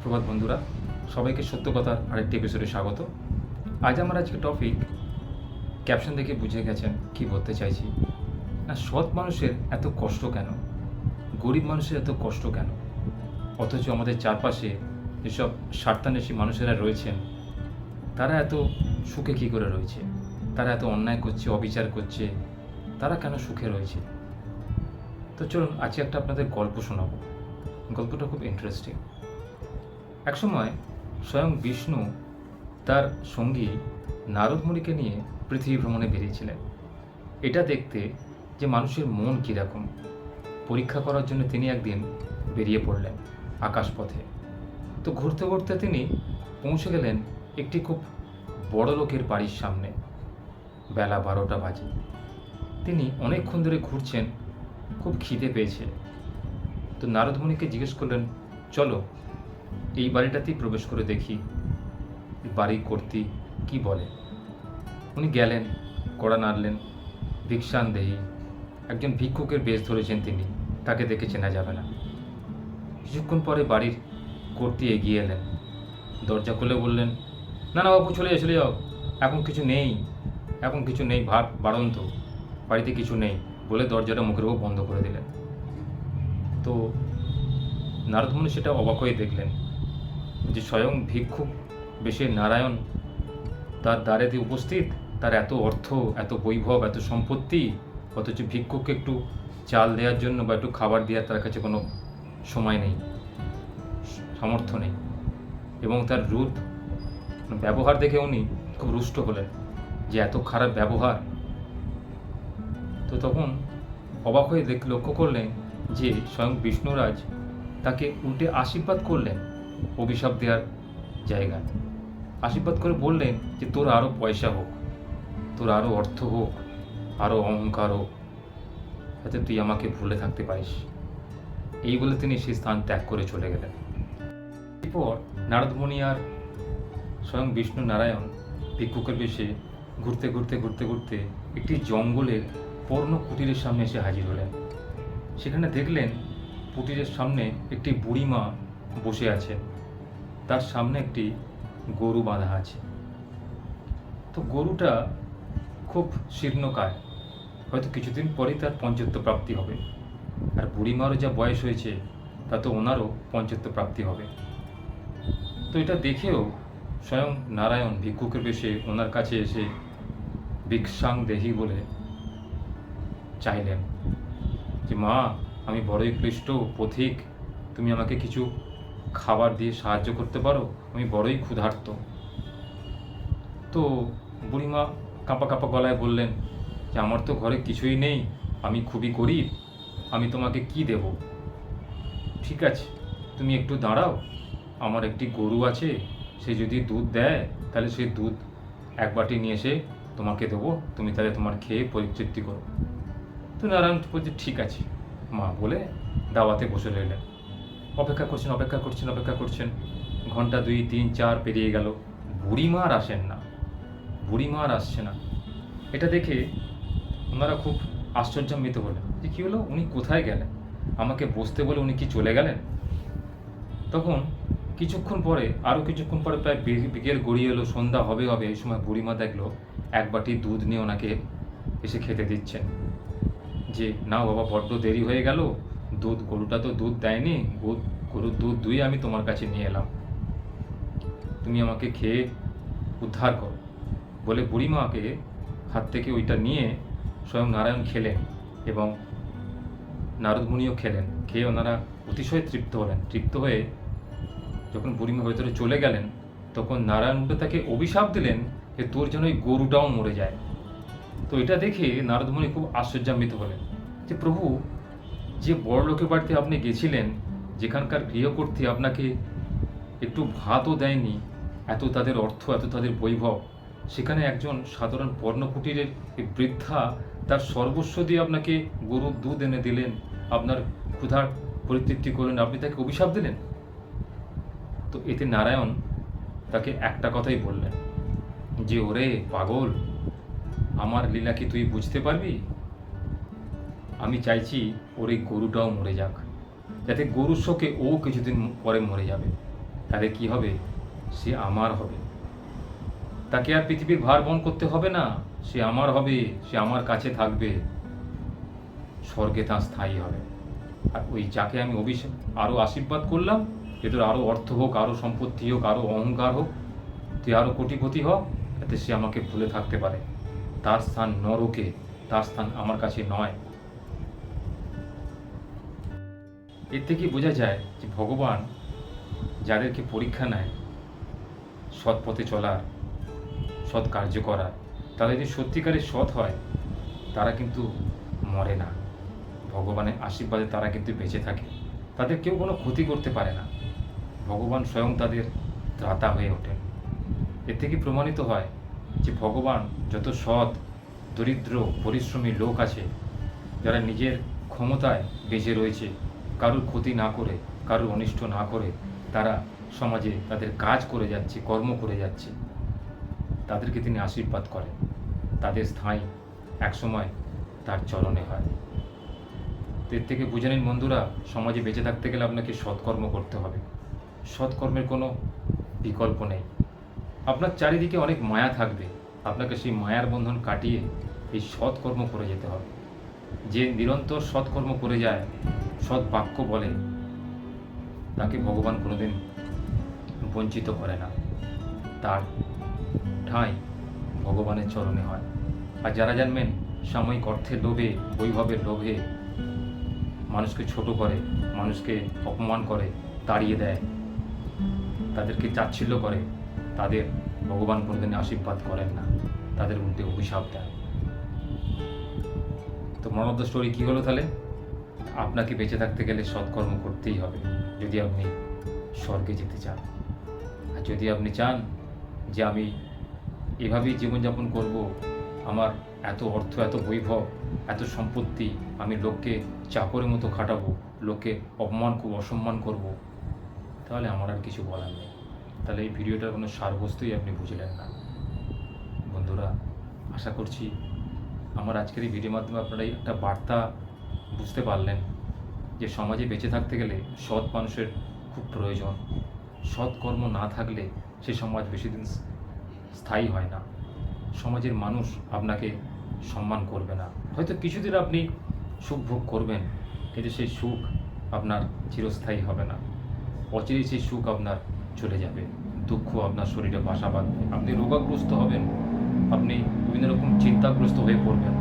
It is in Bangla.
সুপ্রভাত বন্ধুরা, সবাইকে সত্য কথার আরেকটি এপিসোডে স্বাগত। আজ আমার আজকে টপিক ক্যাপশন দেখে বুঝে গেছেন, কি বলতে চাইছি? না, সৎ মানুষের এত কষ্ট কেন? গরিব মানুষের এত কষ্ট কেন? অথচ আমাদের চারপাশে যেসব স্বার্থান্বেষী মানুষেরা রয়েছেন, তারা এত সুখে কী করে রয়েছে? তারা এত অন্যায় করছে, অবিচার করছে, তারা কেন সুখে রয়েছে? তো চলুন, আজকে একটা আপনাদের গল্প শোনাবো। গল্পটা খুব ইন্টারেস্টিং একসময় স্বয়ং বিষ্ণু তার সঙ্গী নারদমুনিকে নিয়ে পৃথিবী ভ্রমণে বেরিয়েছিলেন। এটা দেখতে যে মানুষের মন কীরকম। পরীক্ষা করার জন্য তিনি একদিন বেরিয়ে পড়লেন আকাশপথে। তো ঘুরতে ঘুরতে তিনি পৌঁছে গেলেন একটি খুব বড় লোকের বাড়ির সামনে। বেলা বারোটা বাজে। তিনি অনেকক্ষণ ধরে ঘুরছেন, খুব খিদে পেয়েছে। তো নারদমুনিকে জিজ্ঞেস করলেন, চলো এই বাড়িটাতেই প্রবেশ করে দেখি বাড়ির কর্তী কি বলে। উনি গেলেন, কড়া নাড়লেন, ভিক্ষান দেহি। একজন ভিক্ষুকের বেশ ধরেছেন তিনি, তাকে দেখে চেনা যাবে না। কিছুক্ষণ পরে বাড়ির কর্তী এগিয়ে এলেন। দরজা খুলে বললেন, না না বাবু, চলে যাও চলে যাও। এখন কিছু নেই, এখন কিছু নেই, ভাত বাড়ন্ত। বাড়িতে কিছু নেই, বলে দরজাটা মুখের উপর বন্ধ করে দিলেন। তো নারদমুনি সেটা অবাক হয়ে দেখলেন যে স্বয়ং ভিক্ষুক বেশে নারায়ণ তার দ্বারেতে উপস্থিত? তার এত অর্থ, এত বৈভব, এত সম্পত্তি, অথচ ভিক্ষুককে একটু চাল দেওয়ার জন্য বা একটু খাবার দেওয়ার তার কাছে কোনো সময় নেই, সামর্থ্য নেই এবং তার রূপ ব্যবহার দেখে উনি খুব রুষ্ট হলেন যে এত খারাপ ব্যবহার। তো তখন অবাক হয়ে দেখ, লক্ষ্য করলেন যে স্বয়ং বিষ্ণুরাজ তাকে উল্টে আশীর্বাদ করলেন অভিশাপ দেওয়ার জায়গায়। আশীর্বাদ করে বললেন যে, তোর আরও পয়সা হোক, তোর আরও অর্থ হোক আরও অহংকার হোক, যাতে তুই আমাকে ভুলে থাকতে পারিস। এই বলে তিনি সেই স্থান ত্যাগ করে চলে গেলেন। এরপর নারদমণি আর স্বয়ং বিষ্ণু নারায়ণ ভিক্ষুকের বেশে ঘুরতে ঘুরতে ঘুরতে ঘুরতে একটি জঙ্গলের পর্ণ কুটিরের সামনে এসে হাজির হলেন। সেখানে দেখলেন কুটিরের সামনে একটি বুড়িমা বসে আছে। তার সামনে একটি গরু বাঁধা আছে। তো গরুটা খুব শীর্ণকায়। হয়তো কিছুদিন পরেই তার পঞ্চত্ব প্রাপ্তি হবে। আর বুড়িমারও যা বয়স হয়েছে তাতে ওনারও পঞ্চত্ব প্রাপ্তি হবে। তো এটা দেখেও স্বয়ং নারায়ণ ভিক্ষুকের বেশে ওনার কাছে এসে ভিক্ষাং দেহি বলে চাইলেন যে, মা আমি বড়ই ক্লিষ্ট পথিক। তুমি আমাকে কিছু খাবার দিয়ে সাহায্য করতে পারো? আমি বড়ই ক্ষুধার্ত। তো বুড়িমা কাঁপা কাঁপা গলায় বললেন, যে আমার তো ঘরে কিছুই নেই, আমি খুবই গরিব, আমি তোমাকে কি দেব? ঠিক আছে, তুমি একটু দাঁড়াও, আমার একটি গরু আছে, সে যদি দুধ দেয়, তাহলে সেই দুধ এক বাটি নিয়ে এসে তোমাকে দেবো, তুমি তাহলে তোমার খেয়ে পরিতৃপ্তি করো। তো নারায়ণ বলছে ঠিক আছে মা বলে দাওয়াতে বসে রইলেন অপেক্ষা করছেন অপেক্ষা করছেন অপেক্ষা করছেন। ঘণ্টা দুই, তিন, চার পেরিয়ে গেল। বুড়িমা আর আসেন না। বুড়িমা আর আসছে না। এটা দেখে ওনারা খুব আশ্চর্যান্বিত হলেন। যে কী হলো? উনি কোথায় গেলেন? আমাকে বসতে বলে উনি কি চলে গেলেন? তখন কিছুক্ষণ পরে আরও কিছুক্ষণ পরে প্রায় বিকেল গড়িয়ে এলো, সন্ধ্যা হবে হবে, এই সময় বুড়িমা দেখল এক বাটি দুধ নিয়ে ওনাকে এসে খেতে দিচ্ছেন। যে, না বাবা, বড্ড দেরি হয়ে গেল। দুধ, গরুটা তো দুধ দেয়নি। গরুর দুধ দুই আমি তোমার কাছে নিয়ে এলাম। তুমি আমাকে খেয়ে উদ্ধার করো। বলে বুড়িমাকে হাত থেকে ওইটা নিয়ে স্বয়ং নারায়ণ খেলেন এবং নারদমুনিও খেলেন। খেয়ে ওনারা অতিশয় তৃপ্ত হলেন। তৃপ্ত হয়ে যখন বুড়িমা ভেতরে চলে গেলেন, তখন নারায়ণ তাকে অভিশাপ দিলেন যে, তোর যেন ওই গরুটাও মরে যায়। তো এটা দেখে নারদমণি খুব আশ্চর্যান্বিত হলেন যে প্রভু, যে বড় লোকের বাড়িতে আপনি গেছিলেন, যেখানকার গৃহকর্তী আপনাকে একটু ভাতও দেয়নি, এত তাদের অর্থ, এত তাদের বৈভব, সেখানে একজন সাধারণ পর্ণকুটিরের বৃদ্ধা তার সর্বস্ব দিয়ে আপনাকে গরুর দুধ এনে দিলেন, আপনার ক্ষুধার পরিতৃপ্তি করলেন, আপনি তাকে অভিশাপ দিলেন? তো এতে নারায়ণ তাকে একটা কথাই বললেন, যে ওরে পাগল আমার লীলা কি তুই বুঝতে পারবি? আমি চাইছি ওর এই গরুটাও মরে যাক, যাতে গরুর শোকে ও কিছুদিন পরে মরে যাবে। তাহলে কি হবে? সে আমার হবে। তাকে আর পৃথিবীর ভার বহন করতে হবে না। সে আমার হবে, সে আমার কাছে থাকবে। স্বর্গে তার স্থায়ী হবে। আর ওই যাকে আমি অভিষেক আরও আশীর্বাদ করলাম তোর আরও অর্থ হোক আরও সম্পত্তি হোক আরও অহংকার হোক, তুই আরও কোটিপতি হোক যাতে সে আমাকে ভুলে থাকতে পারে। তার স্থান নরকে, তার স্থান আমার কাছে নয়। এর থেকে বোঝা যায় যে ভগবান যাদেরকে পরীক্ষা নেয় সৎ পথে চলার, সৎ কার্য করার তারা যদি সত্যিকারের সৎ হয়, তারা কিন্তু মরে না। ভগবানের আশীর্বাদে তারা কিন্তু বেঁচে থাকে। তাদের কেউ কোনো ক্ষতি করতে পারে না। ভগবান স্বয়ং তাদের ত্রাতা হয়ে ওঠেন। এর থেকে প্রমাণিত হয় যে ভগবান যত সৎ, দরিদ্র, পরিশ্রমী লোক আছে, যারা নিজের ক্ষমতায় বেঁচে রয়েছে, কারুর ক্ষতি না করে, কারুর অনিষ্ট না করে, তারা সমাজে তাদের কাজ করে যাচ্ছে, কর্ম করে যাচ্ছে, তাদেরকে তিনি আশীর্বাদ করেন। তাদের স্থায়ী একসময় তার চরণে হয়। এর থেকে বুঝে নিন বন্ধুরা, সমাজে বেঁচে থাকতে গেলে আপনাকে সৎকর্ম করতে হবে। সৎকর্মের কোনো বিকল্প নেই। আপনার চারিদিকে অনেক মায়া থাকবে। আপনাকে সেই মায়ার বন্ধন কাটিয়ে এই সৎকর্ম করে যেতে হবে। যে নিরন্তর সৎকর্ম করে যায়, সৎ বাক্য বলে, তাকে ভগবান কোনোদিন বঞ্চিত করে না। তার ঠাঁই ভগবানের চরণে হয়। আর যারা জানবেন, সাময়িক অর্থের লোভে, বৈভবের লোভে মানুষকে ছোট করে, মানুষকে অপমান করে, তাড়িয়ে দেয়, তাদেরকে চাচ্ছিল্য করে তাদের ভগবান কোনোদিন আশীর্বাদ করেন না। তাদের উল্টে অভিশাপ দেন। তো মন অফ দ্য স্টোরি কী হলো তাহলে? আপনাকে বেঁচে থাকতে গেলে সৎকর্ম করতেই হবে, যদি আপনি স্বর্গে যেতে চান। আর যদি আপনি চান যে আমি এভাবেই জীবনযাপন করব, আমার এত অর্থ, এত বৈভব, এত সম্পত্তি, আমি লোককে চাকরের মতো খাটাবো, লোককে অপমান করব, অসম্মান করব, তাহলে আমার আর কিছু বলার নেই। তাহলে এই ভিডিওটার কোনো সারবস্তুই আপনি বুঝলেন না। বন্ধুরা, আশা করছি আমার আজকের এই ভিডিওর মাধ্যমে আপনারা একটা বার্তা বুঝতে পারলেন যে সমাজে বেঁচে থাকতে গেলে সৎ মানুষের খুব প্রয়োজন। সৎ কর্ম না থাকলে সে সমাজ বেশি দিন স্থায়ী হয় না। সমাজের মানুষ আপনাকে সম্মান করবে না। হয়তো কিছুদিন আপনি সুখ ভোগ করবেন, কিন্তু সেই সুখ আপনার চিরস্থায়ী হবে না। অচিরেই সেই সুখ আপনার চলে যাবে। দুঃখ আপনার শরীরে বাসা বাঁধবে। আপনি রোগাগ্রস্ত হবেন। আপনি বিভিন্ন রকম চিন্তাগ্রস্ত হয়ে পড়বেন।